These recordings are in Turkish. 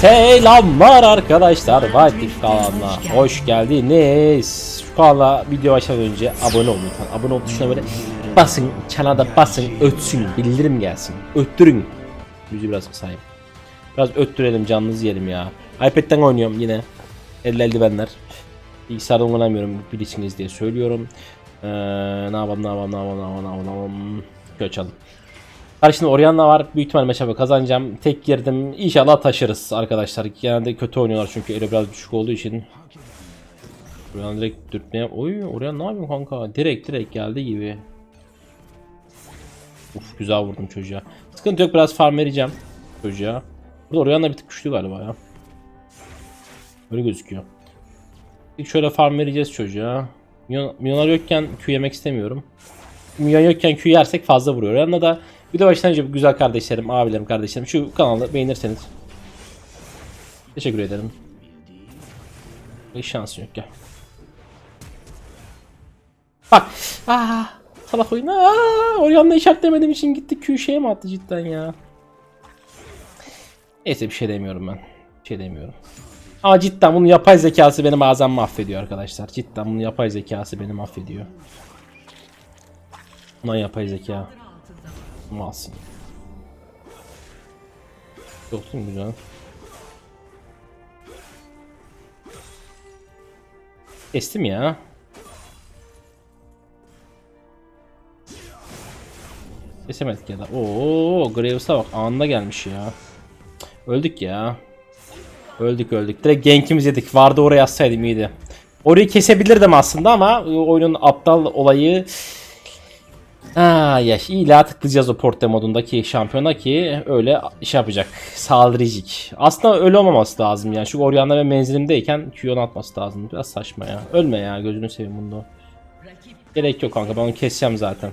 Selamlar arkadaşlar. White kanalına hoş geldiniz. Şu kanala video başlamadan önce abone olun lütfen. Abone ol tuşuna böyle basın, çana da basın, ötsün, bildirim gelsin. Öttürün. Müziği biraz kısayım. Biraz öttürelim, canınızı yiyelim ya. iPad'den oynuyorum yine. El eldivenler. Bilgisayardan oynamıyorum bilirsiniz diye söylüyorum. Ee, ne yapalım, ne yapalım, ne yapalım, ne yapalım, ne yapalım, ne yapalım. Karşında Orianna var. Büyük ihtimal meşabe kazanacağım. Tek girdim. İnşallah taşırız arkadaşlar. Genelde kötü oynuyorlar çünkü elo biraz düşük olduğu için. Orianna direkt dürtmeye... Oy Orianna ne yapıyorsun kanka? Direkt direkt geldi gibi. Uf güzel vurdum çocuğa. Sıkıntı yok biraz farm vereceğim çocuğa. Burada Orianna bir tık güçlü galiba ya. Öyle gözüküyor. İlk şöyle farm vereceğiz çocuğa. Milyon- yokken Q yemek istemiyorum. Milyon yokken Q yersek fazla vuruyor. Yanında da bir de baştan önce güzel kardeşlerim, abilerim, kardeşlerim şu kanalı beğenirseniz teşekkür ederim. Hiç şansın yok gel. Bak. Aa, salak oyun. Aa, Orion'la işaretlemediğim için gitti Q şeye mi attı cidden ya? Neyse bir şey demiyorum ben. Bir şey demiyorum. Ama cidden bunun yapay zekası beni bazen mahvediyor arkadaşlar. Cidden bunun yapay zekası beni mahvediyor. Ulan yapay zeka. Malsın. Yoksun güzel. Kestim ya. Kesemedik ya da. Oo, Graves'a bak anında gelmiş ya. Öldük ya. Öldük öldük. Direkt gankimiz yedik. Vardı oraya yazsaydım iyiydi. Orayı kesebilirdim aslında ama oyunun aptal olayı Aa yaş illa tıklayacağız o porte modundaki şampiyona ki öyle iş yapacak. Saldırıcık. Aslında öyle olmaması lazım yani. Şu Orianna ve menzilimdeyken Q'yon atması lazım. Biraz saçma ya. Ölme ya gözünü seveyim bunda. Gerek yok kanka ben onu keseceğim zaten.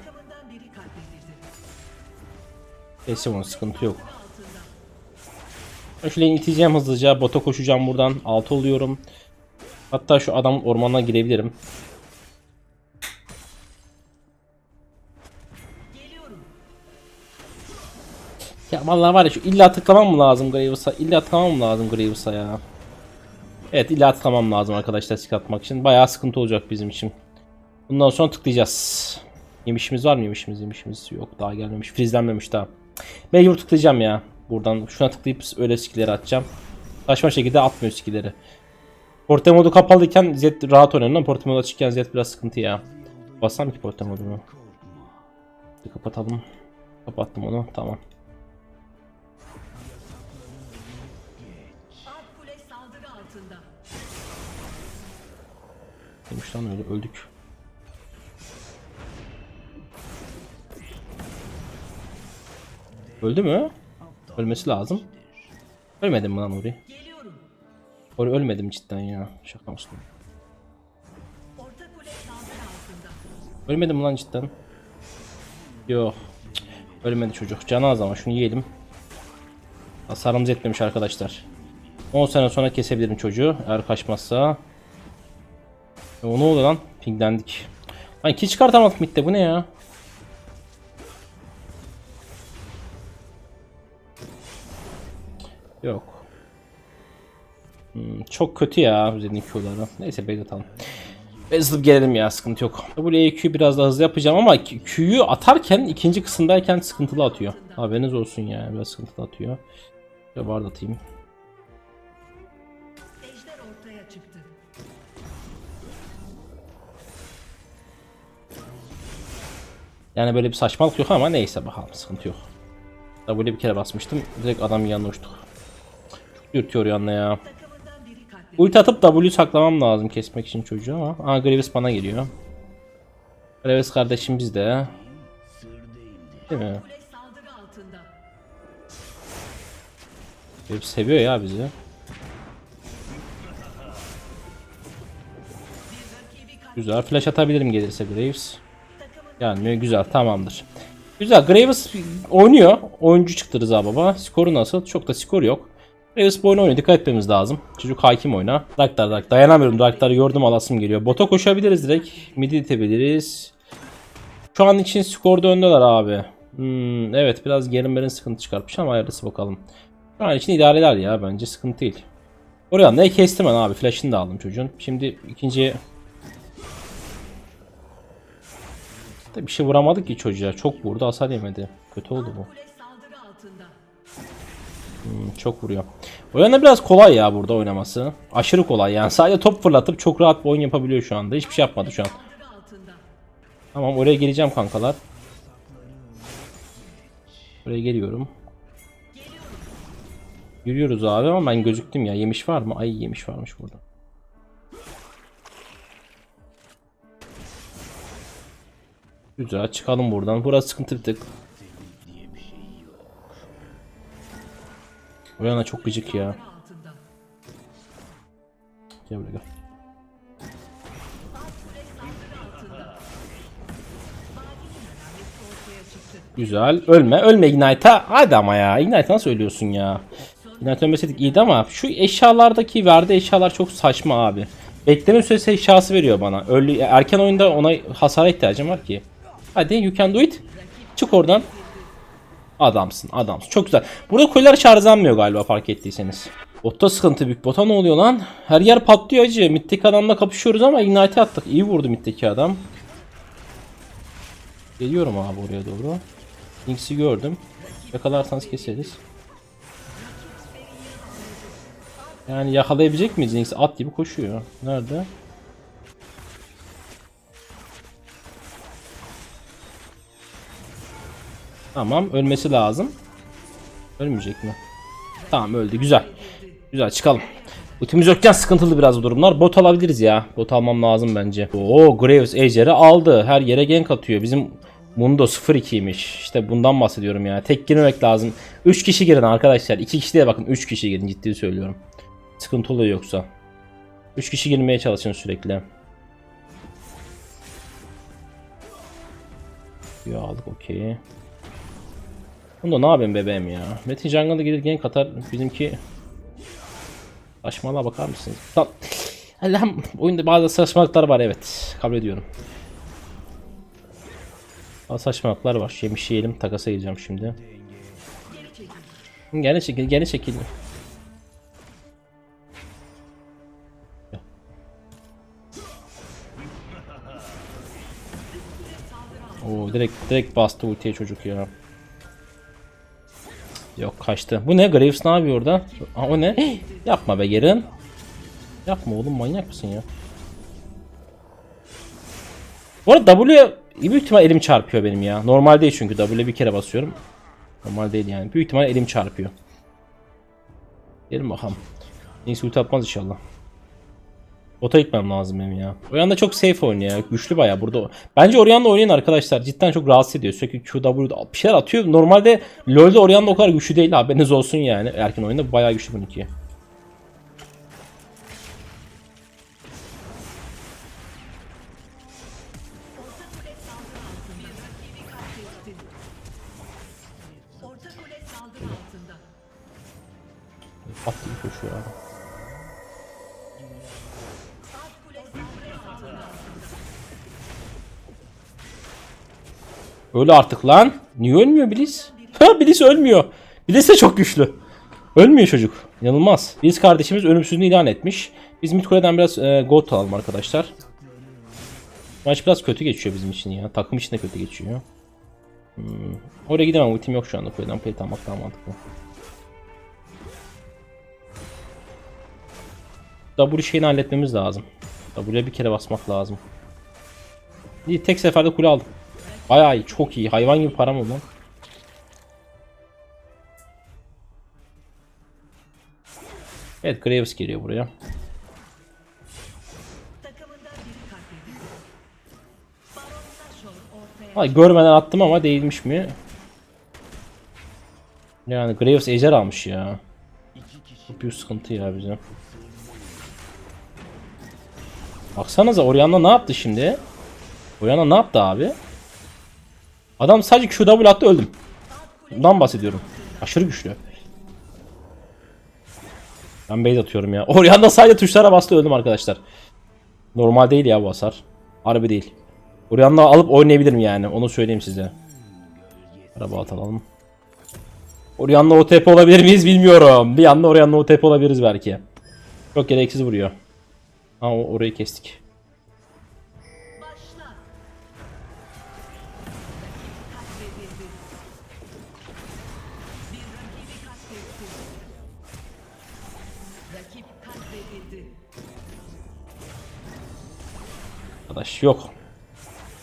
Keseceğim onu sıkıntı yok. Ben şu lane'i iteceğim hızlıca. Bota koşacağım buradan. Altı oluyorum. Hatta şu adam ormana girebilirim. Ya vallahi var ya şu illa tıklamam mı lazım Graves'a? İlla tıklamam mı lazım Graves'a ya? Evet illa tıklamam lazım arkadaşlar skill atmak için. Bayağı sıkıntı olacak bizim için. Bundan sonra tıklayacağız. Yemişimiz var mı? Yemişimiz yemişimiz yok. Daha gelmemiş. Frizlenmemiş daha. Mecbur tıklayacağım ya. Buradan şuna tıklayıp öyle skill'leri atacağım. Saçma şekilde atmıyor skill'leri. Porte modu kapalıyken Zed rahat oynuyor ama porte modu açıkken Zed biraz sıkıntı ya. Bassam ki porte modunu. Kapatalım. Kapattım onu. Tamam. Demiş lan öyle öldük. Öldü mü? Ölmesi lazım. Ölmedim mi lan? Geliyorum. Ori ölmedim cidden ya. Şaka mısın? Ölmedim lan cidden. Yok. Ölmedi çocuk. Canı az ama şunu yiyelim. Hasarımız etmemiş arkadaşlar. 10 sene sonra kesebilirim çocuğu eğer kaçmazsa. E, o ne oluyor lan? Pinglendik. Lan iki çıkartamadık midde bu ne ya? Yok. Hmm, çok kötü ya üzerindeki Q'ları. Neyse base atalım. Hızlı gelelim ya sıkıntı yok. WQ biraz daha hızlı yapacağım ama Q'yu atarken ikinci kısımdayken sıkıntılı atıyor. Haberiniz olsun ya biraz sıkıntılı atıyor. Şöyle ward atayım. Yani böyle bir saçmalık yok ama neyse bakalım sıkıntı yok. W bir kere basmıştım direkt adam yanına uçtuk. Çok dürtüyor yanına ya. Ulti atıp W saklamam lazım kesmek için çocuğu ama. Aa Graves bana geliyor. Graves kardeşim bizde. Değil mi? Graves seviyor ya bizi. Güzel. Flash atabilirim gelirse Graves. Gelmiyor. Güzel. Tamamdır. Güzel. Graves oynuyor. Oyuncu çıktı Rıza Baba. Skoru nasıl? Çok da skor yok. Graves bu oyunu oynuyor. Dikkat etmemiz lazım. Çocuk hakim oyna. Darklar Dark. Dayanamıyorum. Darkları gördüm alasım geliyor. Bota koşabiliriz direkt. Midi itebiliriz. Şu an için skorda öndeler abi. Hmm, evet biraz gerilmenin sıkıntı çıkartmış ama hayırlısı bakalım. Şu an için idare eder ya bence sıkıntı değil. Oraya ne kestim ben abi flash'ını da aldım çocuğun. Şimdi ikinciye Da bir şey vuramadık ki çocuğa. Çok vurdu hasar yemedi. Kötü oldu bu. Hmm, çok vuruyor. Oyunda biraz kolay ya burada oynaması. Aşırı kolay yani. Sadece top fırlatıp çok rahat bir oyun yapabiliyor şu anda. Hiçbir şey yapmadı şu an. Tamam oraya geleceğim kankalar. Oraya geliyorum. Yürüyoruz abi ama ben gözüktüm ya. Yemiş var mı? Ay yemiş varmış burada. Güzel çıkalım buradan. Burası sıkıntı bir tık. O yana çok gıcık ya. Gel buraya gel. Güzel. Ölme. Ölme Ignite'a. Hadi ama ya. Ignite nasıl ölüyorsun ya? Ignite ölmeseydik iyiydi ama şu eşyalardaki verdiği eşyalar çok saçma abi. Bekleme süresi eşyası veriyor bana. Öyle, erken oyunda ona hasara ihtiyacım var ki. Hadi you can do it. Çık oradan. Adamsın adamsın. Çok güzel. Burada kuleler şarjlanmıyor galiba fark ettiyseniz. Botta sıkıntı büyük. Bota ne oluyor lan? Her yer patlıyor acı. Mitteki adamla kapışıyoruz ama Ignite attık. İyi vurdu mitteki adam. Geliyorum abi oraya doğru. Jinx'i gördüm. Yakalarsanız keseriz. Yani yakalayabilecek miyiz Jinx? At gibi koşuyor. Nerede? Tamam ölmesi lazım. Ölmeyecek mi? Tamam öldü güzel. Güzel çıkalım. Ultimiz yokken sıkıntılı biraz durumlar. Bot alabiliriz ya. Bot almam lazım bence. Oo Graves Ejder'i aldı. Her yere gank atıyor. Bizim Mundo 0-2'ymiş. İşte bundan bahsediyorum ya. Tek girmemek lazım. 3 kişi girin arkadaşlar. 2 kişi değil bakın 3 kişi girin ciddi söylüyorum. Sıkıntı oluyor yoksa. 3 kişi girmeye çalışın sürekli. Ya aldık okey. Bunda ne yapayım bebeğim ya. Metin Jungle'da gelir gank atar. Bizimki Saçmalığa bakar mısınız? Lan. Allah'ım oyunda bazı saçmalıklar var evet. Kabul ediyorum. Bazı saçmalıklar var. Yemiş yiyelim. Takasa gireceğim şimdi. Gene çekil. Gene çekil. Oo direkt direkt bastı ultiye çocuk ya. Yok kaçtı. Bu ne? Graves ne yapıyor orada? Aa, o ne? Yapma be Gerin. Yapma oğlum manyak mısın ya? Bu arada W'ye büyük ihtimal elim çarpıyor benim ya. Normal değil çünkü W bir kere basıyorum. Normal değil yani. Büyük ihtimal elim çarpıyor. Gelin bakalım. Neyse ulti atmaz inşallah. Bota gitmem lazım benim ya. Orianna çok safe oynuyor ya. Güçlü bayağı burada. Bence Orianna oynayın arkadaşlar. Cidden çok rahatsız ediyor. Sürekli QW'da bir şeyler atıyor. Normalde LoL'de Orianna o kadar güçlü değil. Haberiniz olsun yani. Erken oyunda bayağı güçlü bununki. At gibi koşuyor abi. Öyle artık lan. Niye ölmüyor Bliss? Ha Bliss ölmüyor. Bliss de çok güçlü. Ölmüyor çocuk. Yanılmaz. Bliss kardeşimiz ölümsüzlüğünü ilan etmiş. Biz mid kuleden biraz e, gold alalım arkadaşlar. Maç biraz kötü geçiyor bizim için ya. Takım için de kötü geçiyor. Hmm. Oraya gidemem. Ultim yok şu anda kuleden. Plate almak daha mantıklı. W şeyini halletmemiz lazım. W'ye bir kere basmak lazım. İyi tek seferde kule aldım. Bayağı iyi, çok iyi. Hayvan gibi param oldu. Evet Graves geliyor buraya. Ay, görmeden attım ama değilmiş mi? Yani Graves ejder almış ya. Bu büyük sıkıntı ya bize. Baksanıza Orianna ne yaptı şimdi? Orianna ne yaptı abi? Adam sadece QW attı öldüm. Bundan bahsediyorum. Aşırı güçlü. Ben base atıyorum ya. Orianna sadece tuşlara bastı öldüm arkadaşlar. Normal değil ya bu hasar. Harbi değil. Orianna alıp oynayabilirim yani. Onu söyleyeyim size. Araba atalım. Orianna OTP olabilir miyiz bilmiyorum. Bir anda Orianna OTP olabiliriz belki. Çok gereksiz vuruyor. Ha orayı kestik. Arkadaş yok.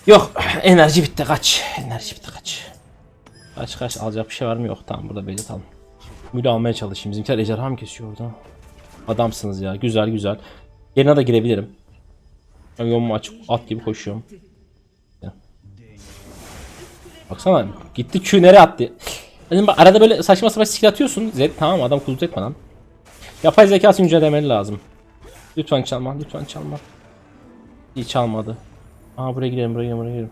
Yok. Enerji bitti kaç. Enerji bitti kaç. Kaç kaç alacak bir şey var mı yok. Tamam burada belli tamam. Müle almaya çalışayım. Bizimkiler ejderha mı kesiyor orada? Adamsınız ya. Güzel güzel. Yerine de girebilirim. Ben yolumu açık at gibi koşuyorum. Baksana gitti Q nereye attı? Dedim bak arada böyle saçma sapan skill atıyorsun. Z tamam adam kulut etme lan. Yapay zekası güncellemeli lazım. Lütfen çalma, lütfen çalma. İyi çalmadı. Aa buraya girelim, buraya girelim, buraya girelim.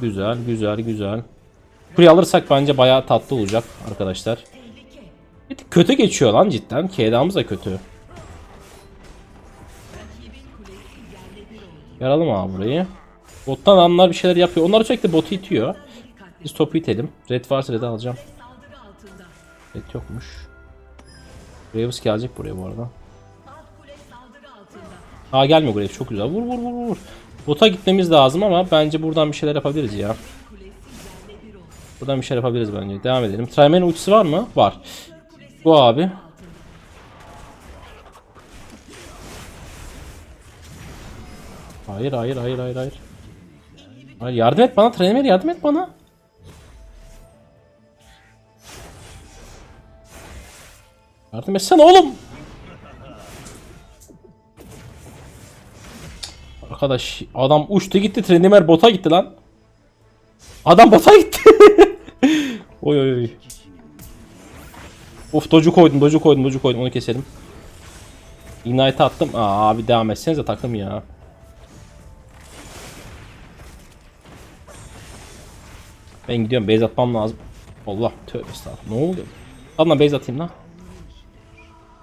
Güzel, güzel, güzel. Burayı alırsak bence bayağı tatlı olacak arkadaşlar. Kötü geçiyor lan cidden. KDA'mız da kötü. Yaralım abi burayı. Bottan adamlar bir şeyler yapıyor. Onlar sürekli botu itiyor. Biz topu itelim. Red varsa red alacağım. Red yokmuş. Graves gelecek buraya bu arada. Aa gelmiyor Graves çok güzel. Vur vur vur vur. Bota gitmemiz lazım ama bence buradan bir şeyler yapabiliriz ya. Buradan bir şeyler yapabiliriz bence. Devam edelim. Trayman ultisi var mı? Var. Bu abi. Hayır hayır hayır hayır hayır. Hayır yardım et bana Trayman yardım et bana. Yardım etsene oğlum. Arkadaş adam uçtu gitti Trenimer bota gitti lan. Adam bota gitti. oy oy oy. Of doju koydum doju koydum doju koydum onu keselim. Ignite attım. Aa abi devam etsenize takım ya. Ben gidiyorum base atmam lazım. Allah tövbe estağfurullah. Ne oluyor? Adamla base atayım lan.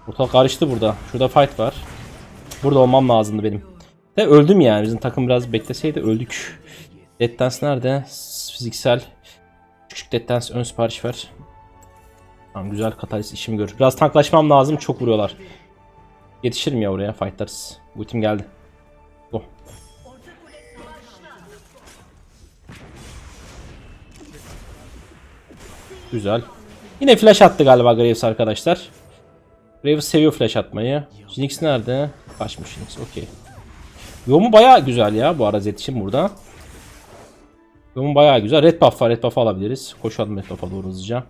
Ortalık karıştı burada. Şurada fight var. Burada olmam lazımdı benim. De öldüm yani. Bizim takım biraz bekleseydi öldük. Dead Dance nerede? Fiziksel. Küçük Dead Dance ön sipariş ver. Tamam güzel katalist işimi görür. Biraz tanklaşmam lazım. Çok vuruyorlar. Yetişirim ya oraya. Fightlarız. Bu tim geldi. Savaşla. Güzel. Yine flash attı galiba Graves arkadaşlar. Graves seviyor flash atmayı. Jinx nerede? Kaçmış Jinx. Okey. Yomu baya güzel ya bu arada için burada. Yomu baya güzel. Red buff var. Red buff alabiliriz. Koşalım red buff'a doğru hızlıca.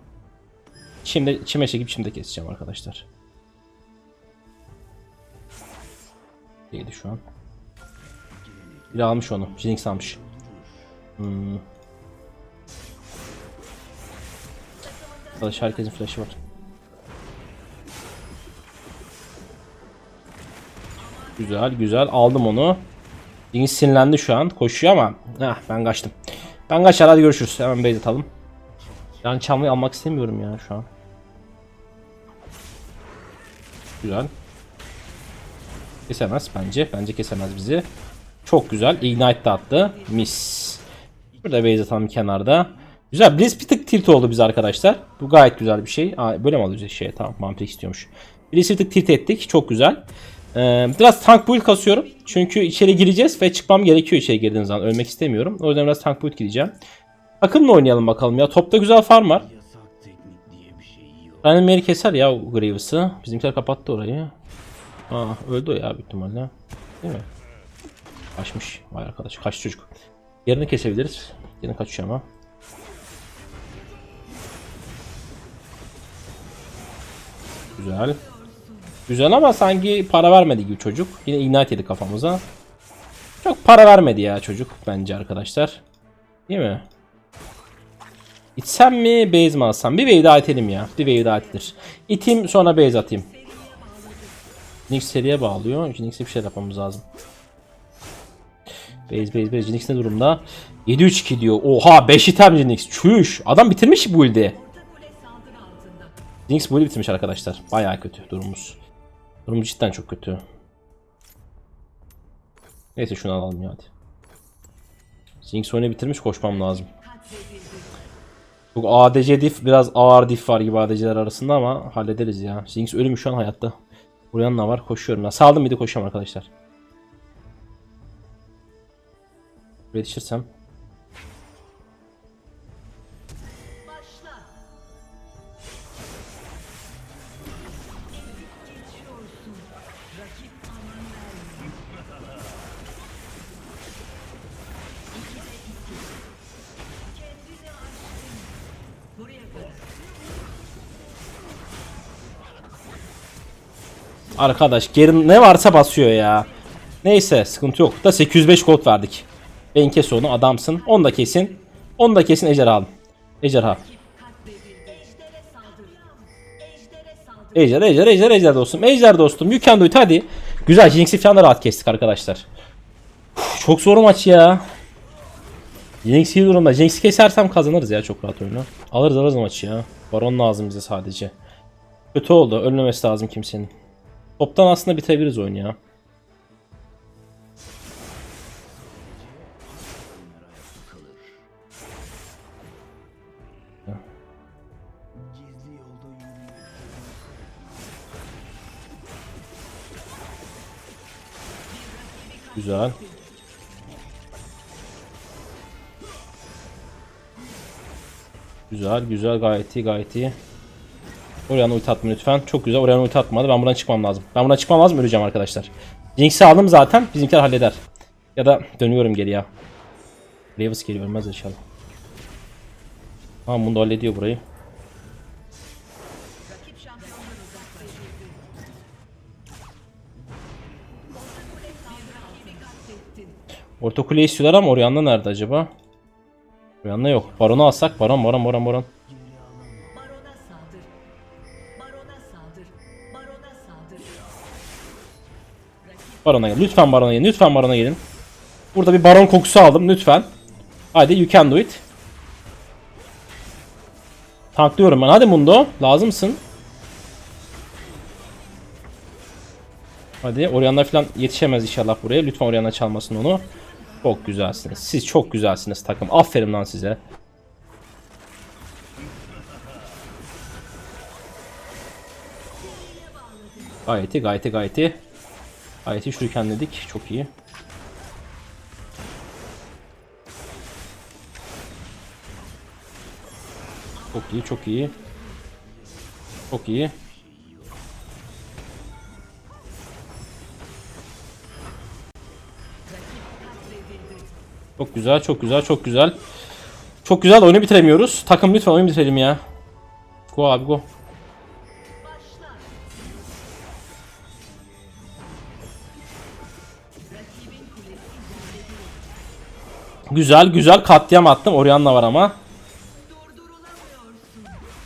Şimdi çime çekip şimdi keseceğim arkadaşlar. Neydi şu an? Biri almış onu. Jinx almış. Hmm. Arkadaş herkesin flash'ı var. Güzel güzel aldım onu. Jinx sinirlendi şu an. Koşuyor ama Heh, ben kaçtım. Ben kaçar hadi görüşürüz. Hemen base atalım. Yani çalmayı almak istemiyorum ya şu an. Güzel. Kesemez bence. Bence kesemez bizi. Çok güzel. Ignite de attı. Mis. Burada base atalım kenarda. Güzel. Blitz bir tık tilt oldu biz arkadaşlar. Bu gayet güzel bir şey. Aa, böyle mi alıyoruz şey? Tamam. Vampir istiyormuş. Blitz bir tık tilt ettik. Çok güzel. Ee, biraz tank build kasıyorum. Çünkü içeri gireceğiz ve çıkmam gerekiyor içeri girdiğim zaman. Ölmek istemiyorum. O yüzden biraz tank build gideceğim. Akın'la oynayalım bakalım ya. Topta güzel farm var. Ryan Mary keser ya Graves'ı. Bizimkiler kapattı orayı. Aa öldü o ya büyük ihtimalle. Değil mi? Kaçmış. Vay arkadaş. Kaç çocuk. Yerini kesebiliriz. Yerini kaçıyor ama. Güzel. Güzel ama sanki para vermedi gibi çocuk. Yine ignite yedi kafamıza. Çok para vermedi ya çocuk bence arkadaşlar. Değil mi? İtsem mi base mi alsam? Bir wave daha itelim ya. Bir wave daha itilir. İteyim sonra base atayım. Jinx seriye bağlıyor. Jinx'e bir şey yapmamız lazım. Base base base. Jinx ne durumda? 7-3-2 diyor. Oha 5 item Jinx. Çüş. Adam bitirmiş bu build'i. Jinx bu build'i bitirmiş arkadaşlar. Bayağı kötü durumumuz. Durum cidden çok kötü. Neyse şunu alalım ya hadi. Jinx oyunu bitirmiş koşmam lazım. Bu ADC diff biraz ağır diff var gibi ADC'ler arasında ama hallederiz ya. Jinx ölüm şu an hayatta. Buraya ne var? Koşuyorum ben. Saldım bir de koşuyorum arkadaşlar. Yetişirsem. Arkadaş geri ne varsa basıyor ya. Neyse sıkıntı yok. Da 805 gold verdik. Ben kes onu adamsın. Onu da kesin. Onu da kesin ejderha alın. Ejderha. Ejder, ejder, ejder, ejder dostum. Ejder dostum. You can do it hadi. Güzel. Jinx'i falan da rahat kestik arkadaşlar. Uf, çok zor maç ya. Jinx iyi durumda. Jinx'i kesersem kazanırız ya çok rahat oyunu. Alırız alırız maçı ya. Baron lazım bize sadece. Kötü oldu. Ölmemesi lazım kimsenin. Toptan aslında bitirebiliriz oyunu ya. Güzel. Güzel, güzel, gayet iyi, gayet iyi. Oraya ulti atma lütfen. Çok güzel. Oraya ulti. Ben buradan çıkmam lazım. Ben buradan çıkmam lazım. Öleceğim arkadaşlar. Jinx'i aldım zaten. Bizimkiler halleder. Ya da dönüyorum geriye. Revis geliyor. Ölmez inşallah. Tamam bunu da hallediyor burayı. Orta kule istiyorlar ama Orianna nerede acaba? Orianna yok. Baron'u alsak. Baron, Baron, Baron, Baron. Baron'a gelin. Lütfen Baron'a gelin. Lütfen Baron'a gelin. Burada bir Baron kokusu aldım. Lütfen. Hadi you can do it. Tanklıyorum ben. Hadi Mundo. Lazımsın. Hadi Orianna falan yetişemez inşallah buraya. Lütfen Orianna çalmasın onu. Çok güzelsiniz. Siz çok güzelsiniz takım. Aferin lan size. Gayet iyi, gayet iyi şurikenledik. Çok iyi. Çok iyi, çok iyi. Çok iyi. Çok güzel, çok güzel, çok güzel. Çok güzel oyunu bitiremiyoruz. Takım lütfen oyunu bitirelim ya. Go abi go. Güzel, güzel katliam attım. Orianna var ama.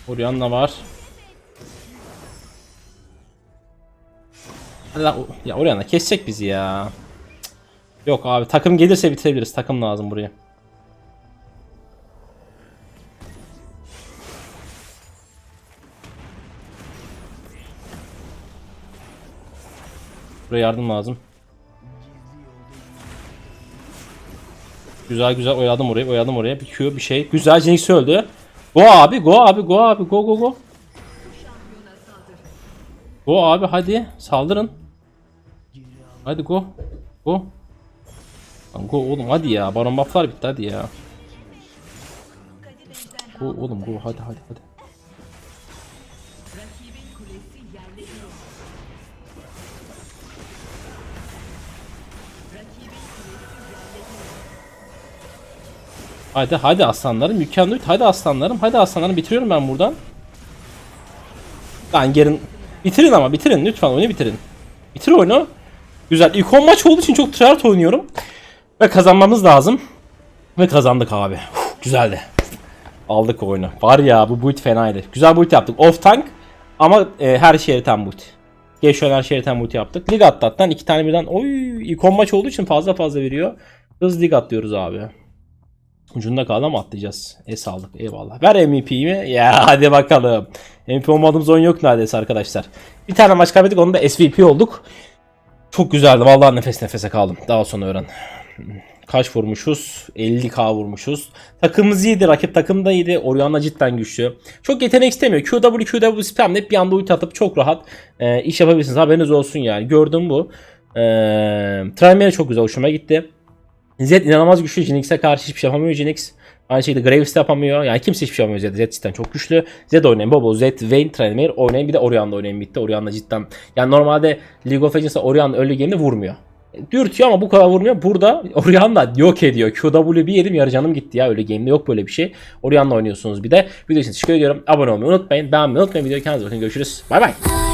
Orianna var. O- Ya Orianna kesecek bizi ya. Yok abi takım gelirse bitirebiliriz. Takım lazım buraya. Buraya yardım lazım. Güzel güzel oyaladım orayı oyaladım oraya. Bir Q bir şey. Güzel Jinx öldü. Go abi go abi go abi go go go. Go abi hadi saldırın. Hadi go. Go. Lan go oğlum hadi ya. Baron bufflar bitti hadi ya. Go oğlum go hadi hadi hadi. Hadi hadi aslanlarım mükemmel. Hadi aslanlarım. Hadi aslanlarım bitiriyorum ben buradan. Lan gelin. Bitirin ama bitirin lütfen oyunu bitirin. Bitir oyunu. Güzel. İlk 10 maç olduğu için çok tryhard oynuyorum. Ve kazanmamız lazım. Ve kazandık abi. Uf, güzeldi. Aldık oyunu. Var ya bu build fenaydı. Güzel build yaptık. Off tank ama e, her şeye tam build. Geç her şeye tam build yaptık. Lig atlattan iki tane birden. Oy 10 maç olduğu için fazla fazla veriyor. Hız lig atlıyoruz abi. Ucunda kaldı ama atlayacağız. E sağlık eyvallah. Ver MVP'yi mi? Ya hadi bakalım. MVP olmadığımız oyun yok neredeyse arkadaşlar. Bir tane maç kaybettik onun da SVP olduk. Çok güzeldi. Vallahi nefes nefese kaldım. Daha sonra öğren. Kaç vurmuşuz? 50k vurmuşuz. Takımımız iyiydi. Rakip takım da iyiydi. Orianna cidden güçlü. Çok yetenek istemiyor. QW QW spamlayıp bir anda ulti atıp çok rahat e, iş yapabilirsiniz. Haberiniz olsun yani. Gördüm bu. E, Trymere çok güzel. Hoşuma gitti. Zed inanılmaz güçlü. Jinx'e karşı hiçbir şey yapamıyor Jinx. Aynı şekilde Graves de yapamıyor. Yani kimse hiçbir şey yapamıyor Zed. Zed cidden çok güçlü. Zed oynayın. Bobo, Zed, Vayne, Trymere oynayın. Bir de Orianna oynayın bitti. Orianna cidden. Yani normalde League of Legends'da Orianna early game'de vurmuyor. Dürtüyor ama bu kadar vurmuyor. Burada Orianna yok ediyor. QW bir yedim yarı canım gitti ya. Öyle game'de yok böyle bir şey. Orianna oynuyorsunuz bir de. Video için teşekkür ediyorum. Abone olmayı unutmayın. Beğenmeyi unutmayın. Videoyu kendinize bakın. Görüşürüz. Bay bay.